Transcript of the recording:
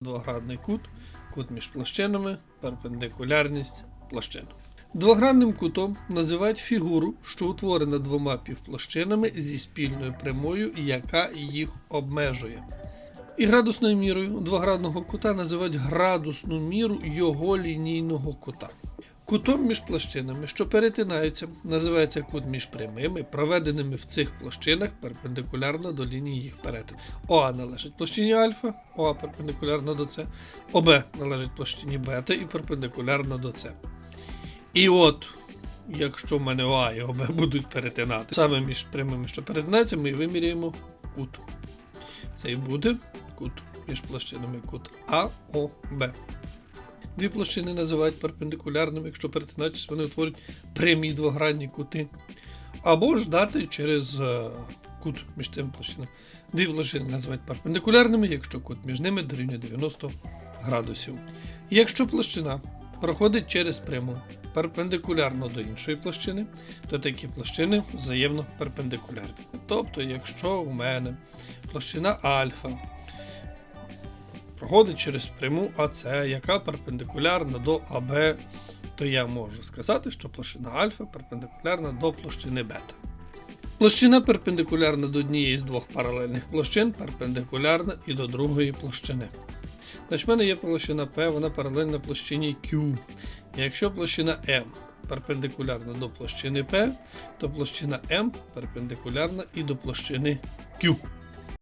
Двоградний кут, кут між площинами, перпендикулярність площин. Двогранним кутом називають фігуру, що утворена двома півплощинами зі спільною прямою, яка їх обмежує. І градусною мірою двоградного кута називають градусну міру його лінійного кута. Кутом між площинами, що перетинаються, називається кут між прямими, проведеними в цих площинах перпендикулярно до лінії їх перетину. ОА належить площині альфа, ОА перпендикулярно до С, ОБ належить площині бета і перпендикулярно до С. І от, якщо в мене ОА і ОБ будуть перетинати саме між прямими, що перетинаються, ми виміряємо кут. Це і буде кут між площинами кут АОБ. Дві площини називають перпендикулярними, якщо перетинаються, вони утворюють прямі двогранні кути. Або ж дати через е, кут між цими площинами. Дві площини називають перпендикулярними, якщо кут між ними дорівнює 90 градусів. Якщо площина проходить через пряму перпендикулярно до іншої площини, то такі площини взаємно перпендикулярні. Тобто, якщо у мене площина альфа проходить через пряму АС, яка перпендикулярна до АБ, то я можу сказати, що площина альфа перпендикулярна до площини бета. Площина перпендикулярна до однієї з двох паралельних площин, перпендикулярна і до другої площини. Значить, в мене є площина P, вона паралельна площині Q. Якщо площина M перпендикулярна до площини P, то площина M перпендикулярна і до площини Q.